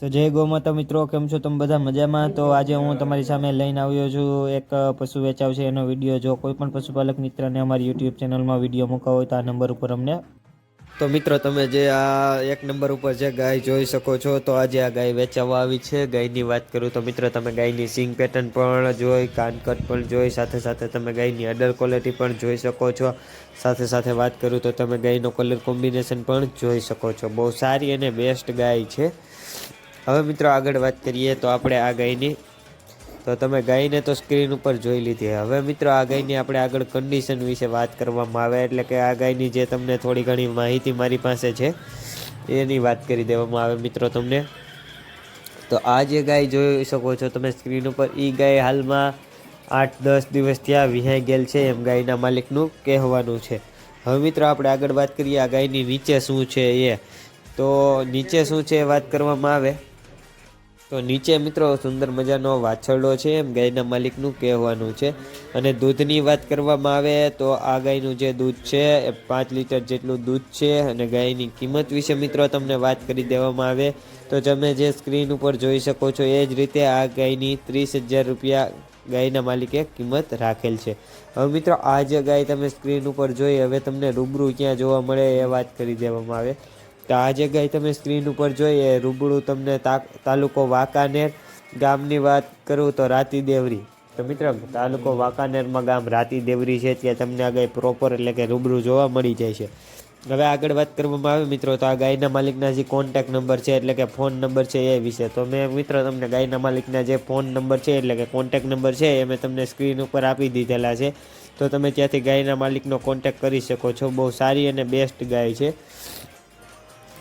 તો જય ગૌમાતા મિત્રો, કેમ છો તમે બધા મજામાં? તો આજે હું તમારી સામે લઈને આવ્યો છું એક પશુ વેચાવ છે એનો વીડિયો. જો કોઈ પણ પશુપાલક મિત્રને અમારી યુટ્યુબ ચેનલમાં વીડિયો મૂકવા હોય તો આ નંબર ઉપર અમને તો મિત્રો, તમે જે આ એક નંબર ઉપર જે ગાય જોઈ શકો છો, તો આજે આ ગાય વેચાવવા આવી છે. ગાયની વાત કરું તો મિત્રો, તમે ગાયની સિંગ પેટર્ન પણ જોઈ, કાનકટ પણ જોઈ, સાથે સાથે તમે ગાયની અડર ક્વોલિટી પણ જોઈ શકો છો. સાથે સાથે વાત કરું તો તમે ગાયનો કલર કોમ્બિનેશન પણ જોઈ શકો છો. બહુ સારી અને બેસ્ટ ગાય છે. હવે મિત્રો આગળ વાત કરીએ તો આપણે આ ગાયની. તો તમે ગાયને તો સ્ક્રીન ઉપર જોઈ લીધી. હવે મિત્રો આ ગાયની આપણે આગળ કન્ડિશન વિશે વાત કરવામાં આવે, એટલે કે આ ગાયની જે તમને થોડી ઘણી માહિતી મારી પાસે છે, એની વાત કરી દેવામાં આવે મિત્રો તમને. તો આ જે ગાય જોઈ શકો છો તમે સ્ક્રીન ઉપર એ ગાય હાલમાં આઠ દસ દિવસ ત્યાં વિહાઈ ગયેલ છે એમ ગાયના માલિકનું કહેવાનું છે. હવે મિત્રો આપણે આગળ વાત કરીએ આ ગાયની નીચે શું છે એ. તો નીચે શું છે એ વાત કરવામાં આવે. તો નીચે મિત્રો સુંદર મજાનો વાછરડો છે, એમ ગાયના માલિકનું કહેવાનું છે. અને દૂધની વાત કરવામાં આવે તો આ ગાયનું જે દૂધ છે, એ પાંચ લીટર જેટલું દૂધ છે અને ગાયની કિંમત વિશે મિત્રો તમને વાત કરી દેવામાં આવે. તો તમે જે સ્ક્રીન ઉપર જોઈ શકો છો, એ જ રીતે આ ગાયની ત્રીસ હજાર રૂપિયા ગાયના માલિકે કિંમત રાખેલ છે. હવે મિત્રો આ જે ગાય તમે સ્ક્રીન ઉપર જોઈ, હવે તમને રૂબરૂ ક્યાં જોવા મળે એ વાત કરી દેવામાં આવે. તો આ જે ગાય તમે સ્ક્રીન ઉપર જોઈએ, રૂબરૂ તમને તાલુકો વાંકાનેર ગામની વાત કરું તો રાતી દેવરી તો મિત્રો, તાલુકો વાંકાનેરમાં ગામ રાતી દેવરી છે, ત્યાં તમને આ ગાય પ્રોપર એટલે કે રૂબરૂ જોવા મળી જાય છે. હવે આગળ વાત કરવામાં આવે મિત્રો, તો આ ગાયના માલિકના જે કોન્ટેક નંબર છે એટલે કે ફોન નંબર છે એ વિશે. તો મેં મિત્રો તમને ગાયના માલિકના જે ફોન નંબર છે એટલે કે કોન્ટેક નંબર છે એ મેં તમને સ્ક્રીન ઉપર આપી દીધેલા છે. તો તમે ત્યાંથી ગાયના માલિકનો કોન્ટેક કરી શકો છો. બહુ સારી અને બેસ્ટ ગાય છે.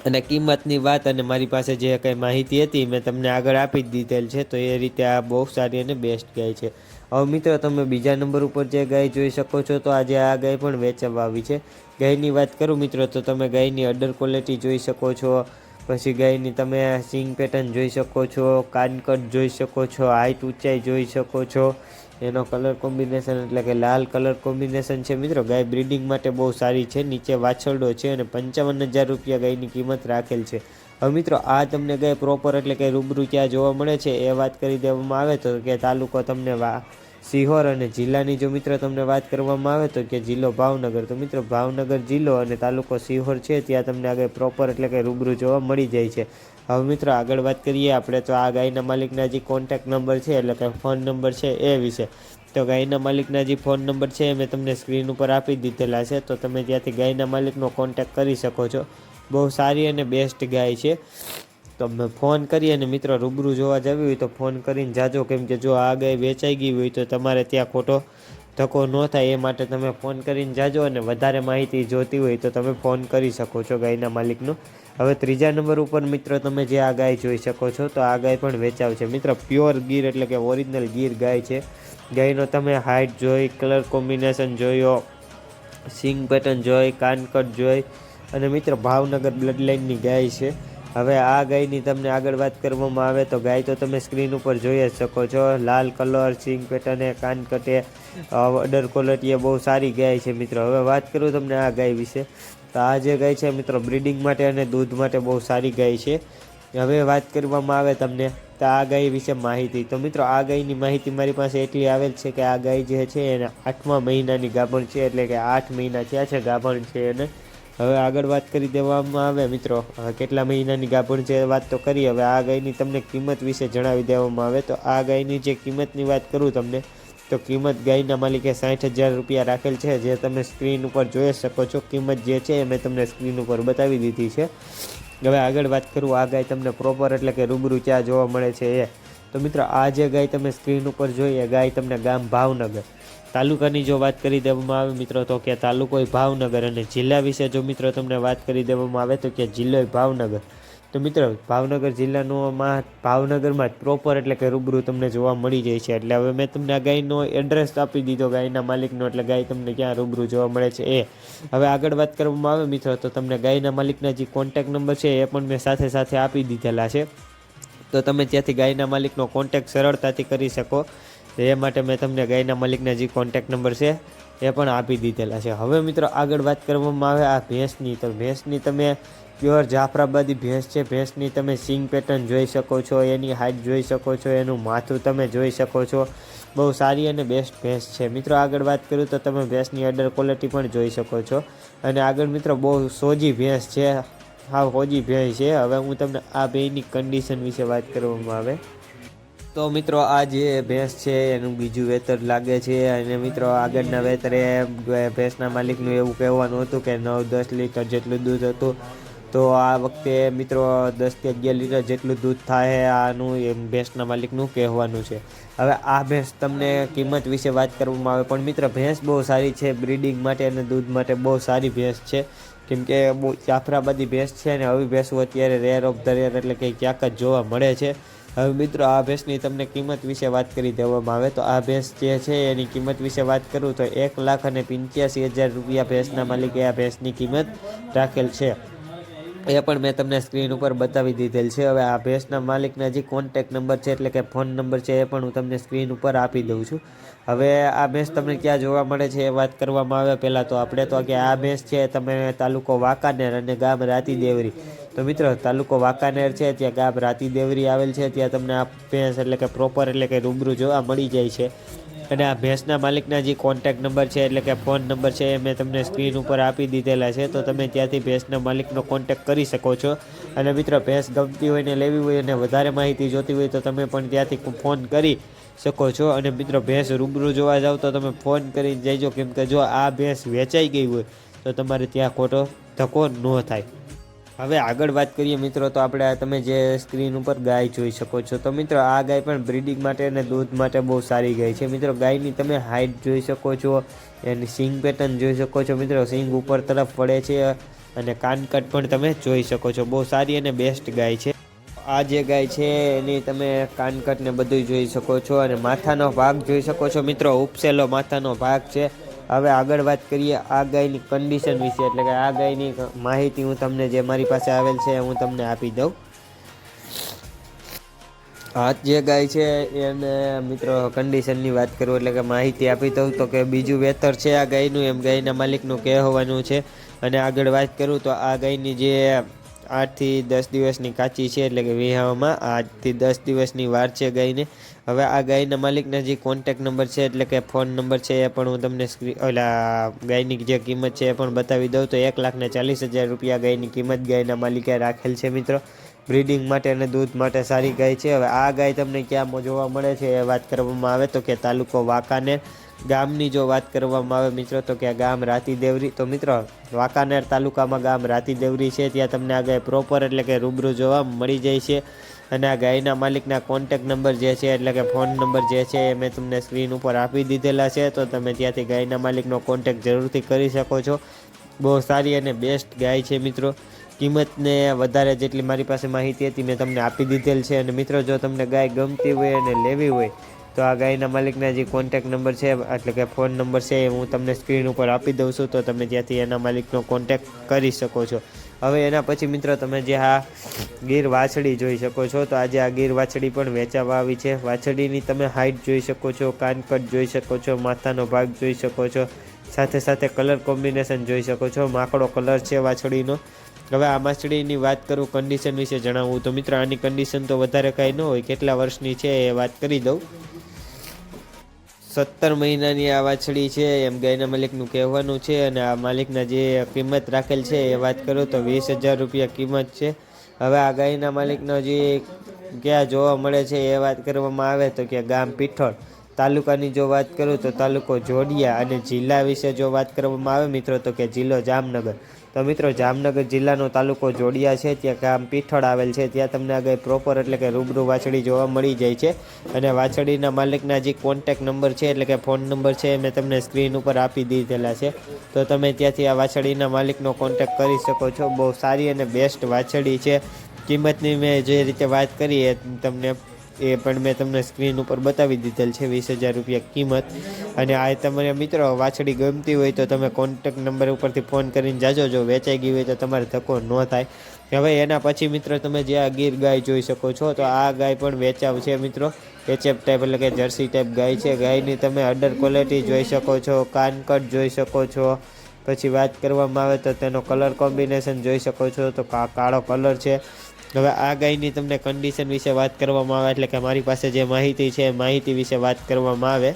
અને કિંમતની વાત અને મારી પાસે જે કંઈ માહિતી હતી મેં તમને આગળ આપી જ દીધેલ છે, તો એ રીતે આ બહુ સારી અને બેસ્ટ ગાય છે. હવે મિત્રો, તમે બીજા નંબર ઉપર જે ગાય જોઈ શકો છો, તો આજે આ ગાય પણ વેચવા આવી છે. ગાયની વાત કરું મિત્રો, તો તમે ગાયની અડર ક્વોલિટી જોઈ શકો છો, પછી ગાયની તમે સિંગ પેટર્ન જોઈ શકો છો કાનકટ જોઈ શકો છો, હાઈટ ઊંચાઈ જોઈ શકો છો એનો કલર કોમ્બિનેશન એટલે કે લાલ કલર કોમ્બિનેશન છે મિત્રો. ગાય બ્રિડિંગ માટે બહુ સારી છે. નીચે વાછરડો છે અને પંચાવન હજાર રૂપિયા ગાયની કિંમત રાખેલ છે. હવે મિત્રો, આ તમને ગાય પ્રોપર એટલે કે રૂબરૂ ક્યાં જોવા મળે છે. એ વાત કરી દેવામાં આવે તો કે તાલુકો તમને વા સિહોર અને જિલ્લાની જો મિત્રો તમને વાત કરવામાં આવે તો કે જિલ્લો ભાવનગર, તો મિત્રો ભાવનગર જિલ્લો અને તાલુકો સિહોર છે, ત્યાં તમને આગળ પ્રોપર એટલે કે રૂબરૂ જોવા મળી જાય છે. હવે મિત્રો આગળ વાત કરીએ, આપણે તો આ ગાયના માલિકના જે કોન્ટેક્ટ નંબર છે, એટલે કે ફોન નંબર છે એ વિશે. તો ગાયના માલિકના જે ફોન નંબર છે એ મેં તમને સ્ક્રીન ઉપર આપી દીધેલા છે, તો તમે ત્યાંથી ગાયના માલિકનો કોન્ટેક્ટ કરી શકો છો. બહુ સારી અને બેસ્ટ ગાય છે. તો અમે ફોન કરી અને મિત્રો રૂબરૂ જોવા જવી હોય તો ફોન કરીને જાજો. કેમ કે જો આ ગાય વેચાઈ ગઈ હોય તો તમારે ત્યાં ખોટો ધક્કો ન થાય, એ માટે તમે ફોન કરીને જાજો અને વધારે માહિતી જોતી હોય તો તમે ફોન કરી શકો છો ગાયના માલિકનો. હવે ત્રીજા નંબર ઉપર મિત્રો તમે જે આ ગાય જોઈ શકો છો તો આ ગાય પણ વેચાવ છે. મિત્રો પ્યોર ગીર એટલે કે ઓરિજિનલ ગીર ગાય છે. ગાયનો તમે હાઇટ જોઈ, કલર કોમ્બિનેશન જોયો, સિંગ પેટર્ન જોઈ, કાનકટ જોઈ અને મિત્રો ભાવનગર બ્લડ લાઇનની ગાય છે. હવે આ ગાયની તમને આગળ વાત કરવામાં આવે તો ગાય તો તમે સ્ક્રીન ઉપર જોઈ જ શકો છો. લાલ કલર સિંગ પેટર્ન કાન કટે અડર ક્વોલિટી બહુ સારી ગાય છે મિત્રો. હવે વાત કરું તમને આ ગાય વિશે. તો આ જે ગાય છે મિત્રો, બ્રીડિંગ માટે અને દૂધ માટે બહુ સારી ગાય છે. હવે વાત કરવામાં આવે તમને તો આ ગાય વિશે માહિતી. તો મિત્રો, આ ગાયની માહિતી મારી પાસે એટલી આવેલ છે કે આ ગાય જે છે એને આઠમા મહિનાની ગાભણ છે. એટલે કે આઠ મહિના થયા છે ગાભણ છે એને. હવે આગળ વાત કરી દેવામાં આવે મિત્રો. કેટલા મહિનાની ગાભણ છે વાત તો કરી, હવે આ ગાયની તમને કિંમત વિશે જણાવી દેવામાં આવે. તો આ ગાયની જે કિંમતની વાત કરું તમને, તો કિંમત ગાયના માલિકે સાઠ હજાર રૂપિયા રાખેલ છે, જે તમે સ્ક્રીન ઉપર જોઈ શકો છો. કિંમત જે છે એ મેં તમને સ્ક્રીન ઉપર બતાવી દીધી છે. હવે આગળ વાત કરું, આ ગાય તમને પ્રોપર એટલે કે રૂબરૂ ચા જોવા મળે છે એ. તો મિત્રો, આ જે ગાય તમે સ્ક્રીન ઉપર જોઈએ ગાય તમને ગામ ભાવનગર. તાલુકાની જો વાત કરી દેવામાં આવે મિત્રો, તો કે તાલુકો ભાવનગર અને જિલ્લા વિશે જો મિત્રો તમને વાત કરી દેવામાં આવે, તો કે જિલ્લો ભાવનગર. તો મિત્રો, ભાવનગર જિલ્લાનોમાં ભાવનગરમાં જ પ્રોપર એટલે કે રૂબરૂ તમને જોવા મળી જાય છે. એટલે હવે મેં તમને આ ગાયનો એડ્રેસ આપી દીધો, ગાયના માલિકનો, એટલે ગાય તમને ક્યાં રૂબરૂ જોવા મળે છે એ. હવે આગળ વાત કરવામાં આવે મિત્રો, તો તમને ગાયના માલિકના જે કોન્ટેક નંબર છે એ પણ મેં સાથે સાથે આપી દીધેલા છે. તો તમે ત્યાંથી ગાયના માલિકનો કોન્ટેક સરળતાથી કરી શકો. એ માટે મેં તમને ગાયના મલિકના જે કોન્ટેક્ટ નંબર છે, એ પણ આપી દીધેલા છે. હવે મિત્રો આગળ વાત કરવામાં આવે આ ભેંસની. તો ભેંસની તમે પ્યોર જાફરાબાદી ભેંસ છે. ભેંસની તમે સિંગ પેટર્ન જોઈ શકો છો, એની હાઇટ જોઈ શકો છો, એનું માથું તમે જોઈ શકો છો. બહુ સારી અને બેસ્ટ ભેંસ છે. મિત્રો આગળ વાત કરું તો તમે ભેંસની અડર ક્વોલિટી પણ જોઈ શકો છો. અને આગળ મિત્રો બહુ સોજી ભેંસ છે. હા, હોજી ભેંસ છે. હવે હું તમને આ ભેંસની કન્ડિશન વિશે વાત કરવામાં આવે. તો મિત્રો, આ જે ભેંસ છે, એનું બીજું વેતર લાગે છે અને મિત્રો, આગળના વેતરે ભેંસના માલિકનું એવું કહેવાનું હતું કે નવ, દસ લીટર જેટલું દૂધ હતું. તો આ વખતે મિત્રો દસથી અગિયાર લીટર જેટલું દૂધ થાય આનું એમ ભેંસના માલિકનું કહેવાનું છે. હવે આ ભેંસ તમને કિંમત વિશે વાત કરવામાં આવે, પણ મિત્ર, ભેંસ બહુ સારી છે, બ્રીડિંગ માટે અને દૂધ માટે બહુ સારી ભેંસ છે. કેમ કે બહુ જાફરાબાદી ભેંસ છે અને આવી ભેંસો અત્યારે રેર ઓફ ધ રેર એટલે કે ક્યાંક જ જોવા મળે છે. હવે મિત્રો, આ ભેંસની તમને કિંમત વિશે વાત કરી દેવામાં આવે તો આ ભેંસ જે છે એની કિંમત વિશે વાત કરું તો એક લાખ અને પંચ્યાસી હજાર રૂપિયા ભેંસના માલિકે આ ભેંસની કિંમત રાખેલ છે. એ પણ મેં તમને સ્ક્રીન ઉપર બતાવી દીધેલ છે. હવે આ ભેંસના માલિકના જે કોન્ટેક નંબર છે એટલે કે ફોન નંબર છે એ પણ હું તમને સ્ક્રીન ઉપર આપી દઉં છું. હવે આ ભેંસ તમને ક્યાં જોવા મળે છે એ વાત કરવામાં આવે પહેલાં તો આપણે તો કે આ ભેંસ છે તમે તાલુકો વાંકાનેર અને ગામ રાતી દેવરી તો મિત્રો, તાલુકો વાંકાનેર છે, ત્યાં ગામ રાતી દેવરી આવેલ છે, ત્યાં તમને આ ભેંસ એટલે કે પ્રોપર એટલે કે રૂબરૂ જોવા મળી જાય છે. અને આ ભેંસના માલિકના જે કોન્ટેક નંબર છે એટલે કે ફોન નંબર છે એ મેં તમને સ્ક્રીન ઉપર આપી દીધેલા છે. તો તમે ત્યાંથી ભેંસના માલિકનો કોન્ટેક કરી શકો છો. અને મિત્રો, ભેંસ ગમતી હોય ને લેવી હોય અને વધારે માહિતી જોતી હોય તો તમે પણ ત્યાંથી ફોન કરી શકો છો. અને મિત્રો, ભેંસ રૂબરૂ જોવા જાઓ તો તમે ફોન કરીને જઈજો કેમ કે જો આ ભેંસ વેચાઈ ગઈ હોય, તો તમારે ત્યાં ખોટો ધક્કો ન થાય. હવે આગળ વાત કરીએ મિત્રો, તો આપણે તમે જે સ્ક્રીન ઉપર ગાય જોઈ શકો છો. તો મિત્રો, આ ગાય પણ બ્રીડિંગ માટે અને દૂધ માટે બહુ સારી ગાય છે. મિત્રો, ગાયની તમે હાઇટ જોઈ શકો છો એની સિંગ પેટર્ન જોઈ શકો છો. મિત્રો, સિંગ ઉપર તરફ પડે છે અને કાનકટ પણ તમે જોઈ શકો છો. બહુ સારી અને બેસ્ટ ગાય છે. આ જે ગાય છે એની તમે કાનકટ ને બધું જોઈ શકો છો અને માથાનો ભાગ જોઈ શકો છો. મિત્રો, ઉપસેલો માથાનો ભાગ છે. હવે આગળ વાત કરીએ આ ગાયની કન્ડિશન વિશે. એટલે કે આ ગાયની માહિતી હું તમને જે મારી પાસે આવેલ છે હું તમને આપી દઉં. આ જે ગાય છે એને મિત્રો કન્ડિશનની વાત કરું એટલે કે માહિતી આપી દઉં તો કે બીજું વેતર છે આ ગાયનું. એમ ગાયના માલિકનું કહેવાનું છે. અને આગળ વાત કરું તો આ ગાયની જે આઠથી દસ દિવસની કાચી છે એટલે કે વિહાવામાં આઠથી દસ દિવસની વાર છે ગાયને. હવે આ ગાયના માલિકના જે કોન્ટેક નંબર છે એટલે કે ફોન નંબર છે એ પણ હું તમને સ્ક્રીન ઓલા ગાયની જે કિંમત છે એ પણ બતાવી દઉં તો એક લાખને ચાલીસ હજાર રૂપિયા ગાયની કિંમત ગાયના માલિકે રાખેલ છે મિત્રો. બ્રીડિંગ માટે અને દૂધ માટે સારી ગાય છે. હવે આ ગાય તમને ક્યાં જોવા મળે છે એ વાત કરવામાં આવે તો કે તાલુકો વાંકાનેર. ગામની જો વાત કરવામાં આવે મિત્રો, તો કે આ ગામ રાતી દેવરી તો મિત્રો, વાંકાનેર તાલુકામાં ગામ રાતી દેવરી છે. ત્યાં તમને આ ગાય પ્રોપર એટલે કે રૂબરૂ જોવા મળી જાય છે. અને આ ગાયના માલિકના કોન્ટેક નંબર જે છે, એટલે કે ફોન નંબર જે છે, એ મેં તમને સ્ક્રીન ઉપર આપી દીધેલા છે. તો તમે ત્યાંથી ગાયના માલિકનો કોન્ટેક જરૂરથી કરી શકો છો. બહુ સારી અને બેસ્ટ ગાય છે મિત્રો. કિંમતને વધારે જેટલી મારી પાસે માહિતી હતી, મેં તમને આપી દીધેલ છે. અને મિત્રો, જો તમને ગાય ગમતી હોય અને લેવી હોય તો આ ગાયના માલિકના જે કોન્ટેક નંબર છે, એટલે કે ફોન નંબર છે, એ હું તમને સ્ક્રીન ઉપર આપી દઉં છું, તો તમે ત્યાંથી એના માલિકનો કોન્ટેક કરી શકો છો. હવે એના પછી મિત્રો તમે જે આ ગીર વાછડી જોઈ શકો છો, તો આજે આ ગીર વાછડી પણ વેચાવા આવી છે. વાછડીની તમે હાઇટ જોઈ શકો છો, કાનકટ જોઈ શકો છો, માથાનો ભાગ જોઈ શકો છો, સાથે સાથે કલર કોમ્બિનેશન જોઈ શકો છો, માકડો કલર છે વાછડીનો. હવે આ માછડીની વાત કરું કન્ડિશન વિશે જણાવું. તો મિત્રો, આની કન્ડિશન તો વધારે કાંઈ ન હોય. કેટલા વર્ષની છે એ વાત કરી દઉં. સત્તર મહિનાની આ વાછડી છે, એમ ગાયના માલિકનું કહેવાનું છે અને આ માલિકના જે કિંમત રાખેલ છે એ વાત કરું તો વીસ હજાર રૂપિયા કિંમત છે. હવે આ ગાયના માલિકનો જે ક્યાં જોવા મળે છે એ વાત કરવામાં આવે તો કે ગામ પીઠોળ. તાલુકાની જો વાત કરું તો તાલુકો જોડિયા અને જિલ્લા વિશે જો વાત કરવામાં આવે મિત્રો તો કે જિલ્લો જામનગર. તો મિત્રો, જામનગર જિલ્લાનો તાલુકો જોડિયા છે. ત્યાં ગામ પીઠળ આવેલ છે. ત્યાં તમને આગળ પ્રોપર એટલે કે રૂબરૂ વાછડી જોવા મળી જાય છે. અને વાછડીના માલિકના જે કોન્ટેક નંબર છે એટલે કે ફોન નંબર છે, મેં તમને સ્ક્રીન ઉપર આપી દીધેલા છે. તો તમે ત્યાંથી આ વાછડીના માલિકનો કોન્ટેક કરી શકો છો. બહુ સારી અને બેસ્ટ વાછડી છે. કિંમતની મેં જે રીતે વાત કરી એ તમને એ પણ મેં તમને સ્ક્રીન ઉપર બતાવી દીધેલ છે, વીસ હજાર રૂપિયા કિંમત. અને આ તમારે મિત્રો વાછડી ગમતી હોય તો તમે કોન્ટેક નંબર ઉપરથી ફોન કરીને જાજો, જો વેચાઈ ગઈ હોય તો તમારે ધક્કો ન થાય. હવે એના પછી મિત્રો તમે જે આ ગીર ગાય જોઈ શકો છો, તો આ ગાય પણ વેચાવ છે મિત્રો. એચએફ ટાઈપ એટલે કે જર્સી ટાઈપ ગાય છે. ગાયની તમે અડર ક્વોલિટી જોઈ શકો છો કાનકટ જોઈ શકો છો. પછી વાત કરવામાં આવે તો તેનો કલર કોમ્બિનેશન જોઈ શકો છો, તો કાળો કલર છે. હવે આ ગાયની તમને કન્ડિશન વિશે વાત કરવામાં આવે એટલે કે મારી પાસે જે માહિતી છે માહિતી વિશે વાત કરવામાં આવે.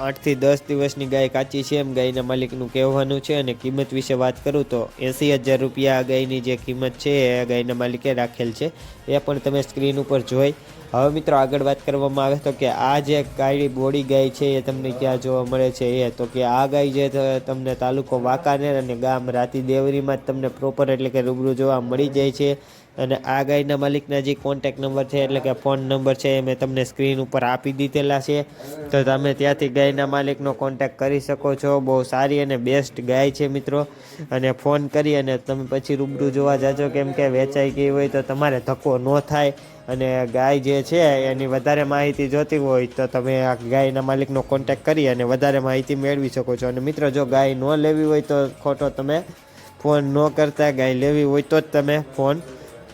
આઠથી દસ દિવસની ગાય કાચી છે, એમ ગાયના માલિકનું કહેવાનું છે અને કિંમત વિશે વાત કરું તો એંસી હજાર રૂપિયા આ ગાયની જે કિંમત છે, એ ગાયના માલિકે રાખેલ છે. એ પણ તમે સ્ક્રીન ઉપર જોઈ હવે મિત્રો આગળ વાત કરવામાં આવે તો કે આ જે ગાય બોડી ગાય છે એ તમને ક્યાં જોવા મળે છે એ તો કે આ ગાય જે તમને તાલુકો વાંકાનેર અને ગામ રાતી દેવરીમાં જ તમને પ્રોપર એટલે કે રૂબરૂ જોવા મળી જાય છે. અને આ ગાયના માલિકના જે કોન્ટેક નંબર છે, એટલે કે ફોન નંબર છે, એ મેં તમને સ્ક્રીન ઉપર આપી દીધેલા છે. તો તમે ત્યાંથી ગાયના માલિકનો કોન્ટેક કરી શકો છો. બહુ સારી અને બેસ્ટ ગાય છે મિત્રો. અને ફોન કરી અને તમે પછી રૂબરૂ જોવા જાજો કેમ કે વેચાઈ ગઈ હોય તો તમારે ધક્કો ન થાય. અને ગાય જે છે, એની વધારે માહિતી જોતી હોય તો તમે આ ગાયના માલિકનો કોન્ટેક કરી અને વધારે માહિતી મેળવી શકો છો. અને મિત્રો, જો ગાય ન લેવી હોય તો ખોટો તમે ફોન ન કરતા. ગાય લેવી હોય તો જ તમે ફોન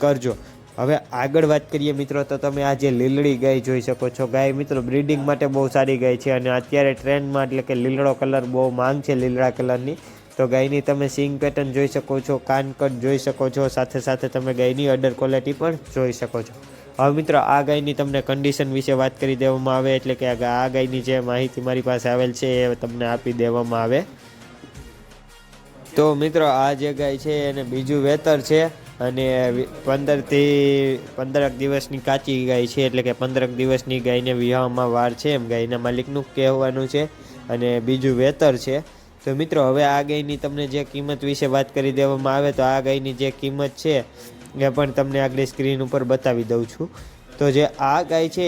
કરજો. હવે આગળ વાત કરીએ મિત્રો, તો તમે આ જે લીલડી ગાય જોઈ શકો છો. ગાય મિત્રો બ્રીડિંગ માટે બહુ સારી ગાય છે અને અત્યારે ટ્રેન્ડમાં એટલે કે લીલડો કલર બહુ માંગ છે લીલડા કલરની. તો ગાયની તમે સિંગ પેટર્ન જોઈ શકો છો કાનકટ જોઈ શકો છો, સાથે સાથે તમે ગાયની અડર ક્વોલિટી પણ જોઈ શકો છો. હવે મિત્રો આ ગાયની તમને કન્ડિશન વિશે વાત કરી દેવામાં આવે, એટલે કે આ ગાયની જે માહિતી મારી પાસે આવેલ છે એ તમને આપી દેવામાં આવે. તો મિત્રો આ જે ગાય છે એને બીજું વેતર છે. અને પંદરથી પંદરક દિવસની કાચી ગાય છે, એટલે કે પંદરક દિવસની ગાયને વિવાહમાં વાર છે એમ ગાયના માલિકનું કહેવાનું છે અને બીજું વેતર છે. તો મિત્રો, હવે આ ગાયની તમને જે કિંમત વિશે વાત કરી દેવામાં આવે તો આ ગાયની જે કિંમત છે એ પણ તમને આગળ સ્ક્રીન ઉપર બતાવી દઉં છું. તો જે આ ગાય છે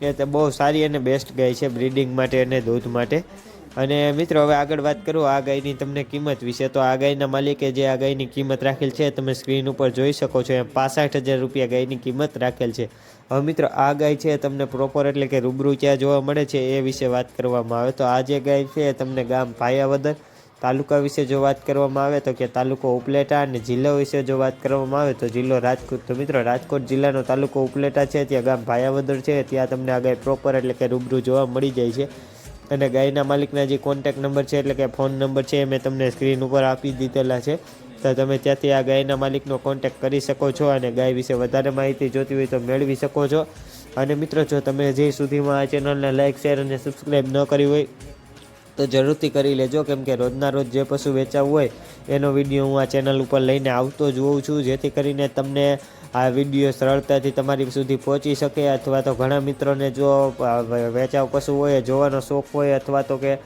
એ તો બહુ સારી અને બેસ્ટ ગાય છે બ્રીડિંગ માટે અને દૂધ માટે. અને મિત્રો, હવે આગળ વાત કરું આ ગાયની તમને કિંમત વિશે. તો આ ગાયના માલિકે જે આ ગાયની કિંમત રાખેલ છે, તમે સ્ક્રીન ઉપર જોઈ શકો છો, એમ પાસઠ હજાર રૂપિયા ગાયની કિંમત રાખેલ છે. હવે મિત્રો, આ ગાય છે, તમને પ્રોપર એટલે કે રૂબરૂ ક્યાં જોવા મળે છે, એ વિશે વાત કરવામાં આવે. તો આ જે ગાય છે તમને ગામ ભાયાવદર તાલુકા વિશે જો વાત કરવામાં આવે, તો કે તાલુકો ઉપલેટા અને જિલ્લો વિશે જો વાત કરવામાં આવે, તો જિલ્લો રાજકોટ. તો મિત્રો, રાજકોટ જિલ્લાનો તાલુકો ઉપલેટા છે, ત્યાં ગામ ભાયાવદર છે, ત્યાં તમને આ ગાય પ્રોપર એટલે કે રૂબરૂ જોવા મળી જાય છે. અને ગાયના માલિકના જે કોન્ટેક નંબર છે, એટલે કે ફોન નંબર છે મેં તમને સ્ક્રીન ઉપર આપી દીધેલા છે. તો તમે ત્યાંથી આ ગાયના માલિકનો કોન્ટેક કરી શકો છો અને ગાય વિશે વધારે માહિતી જોતી હોય તો મેળવી શકો છો. અને મિત્રો, જો તમે જે સુધીમાં આ ચેનલને લાઇક શેર અને સબસ્ક્રાઈબ ન કરી હોય તો જરૂરથી કરી લેજો. કેમ કે રોજના રોજ જે પશુ વેચાવું હોય, એનો વીડિયો હું આ ચેનલ ઉપર લઈને આવતો જ હોઉં છું. જેથી કરીને તમને આ વીડિયો સરળતાથી તમારી સુધી પહોંચી શકે. અથવા તો ઘણા મિત્રોને જો વેચાવ પશુ હોય, જોવાનો શોખ હોય, અથવા તો કે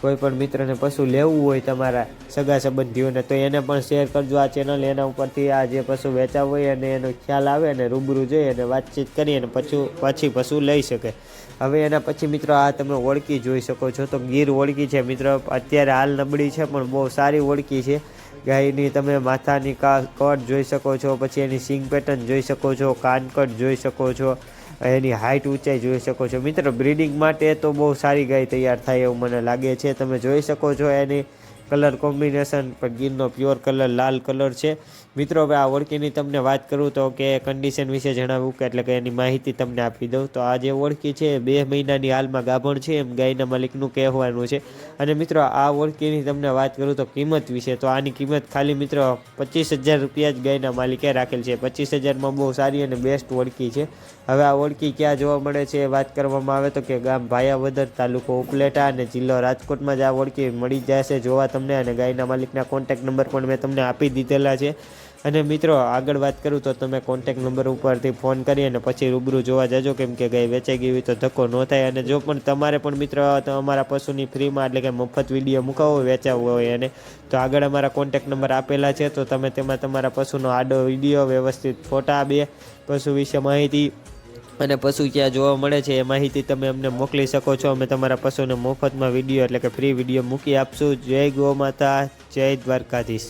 કોઈ પણ મિત્રને પશુ લેવું હોય તમારા સગા સંબંધીઓને, તો એને પણ શેર કરજો આ ચેનલ એના ઉપરથી આ જે પશુ વેચાવ હોય અને એનો ખ્યાલ આવે અને રૂબરૂ જઈ અને વાતચીત કરી અને પછી પછી પશુ લઈ શકે. હવે એના પછી મિત્રો આ તમે ઓળખી જોઈ શકો છો. તો ગીર ઓળખી છે મિત્રો. અત્યારે હાલ નબળી છે, પણ બહુ સારી ઓળખી છે. ગાયની તમે માથાની કટ જોઈ શકો છો, પછી એની સિંગ પેટર્ન જોઈ શકો છો, કાનકટ જોઈ શકો છો, એની હાઇટ ઊંચાઈ જોઈ શકો છો. મિત્રો, બ્રીડિંગ માટે તો બહુ સારી ગાય તૈયાર થાય એવું મને લાગે છે. તમે જોઈ શકો છો એની કલર કોમ્બિનેશન, પણ ગીરનો પ્યોર કલર લાલ કલર છે. મિત્રો, હવે આ ઓળખીની તમને વાત કરું તો કે કન્ડિશન વિશે જણાવું કે એટલે કે એની માહિતી તમને આપી દઉં. તો આ જે ઓળખી છે બે મહિનાની હાલમાં ગાભણ છે, એમ ગાયના માલિકનું કહેવાનું છે. અને મિત્રો, આ ઓળખીની તમને વાત કરું તો કિંમત વિશે. તો આની કિંમત ખાલી મિત્રો, પચીસ હજાર રૂપિયા જ ગાયના માલિકે રાખેલ છે. પચીસ હજારમાં બહુ સારી અને બેસ્ટ ઓળખી છે. હવે આ ઓળખી ક્યાં જોવા મળે છે એ વાત કરવામાં આવે તો કે ગામ ભાયાવદર તાલુકો ઉપલેટા અને જિલ્લો રાજકોટમાં જ આ ઓળખી મળી જશે જોવા તમને. અને ગાયના માલિકના કોન્ટેક નંબર પણ મેં તમને આપી દીધેલા છે. અને મિત્રો, આગળ વાત કરું તો તમે કોન્ટેક નંબર ઉપરથી ફોન કરી અને પછી રૂબરૂ જોવા જજો, કેમ કે ગાય વેચાઈ ગઈ હોય તો ધક્કો ન થાય. અને જો પણ તમારે પણ મિત્રો અમારા પશુની ફ્રીમાં, એટલે કે મફત વીડિયો મુકાવો, વેચાવવો હોય અને તો આગળ અમારા કોન્ટેક નંબર આપેલા છે. તો તમે તેમાં તમારા પશુનો આડો વીડિયો, વ્યવસ્થિત ફોટા, બે પશુ વિશે માહિતી અને પશુ ક્યાં જોવા મળે છે એ માહિતી તમે અમને મોકલી શકો છો. અમે તમારા પશુને મફતમાં વીડિયો, એટલે કે ફ્રી વીડિયો મૂકી આપશું. જય ગો માતા જય દ્વારકાધીશ.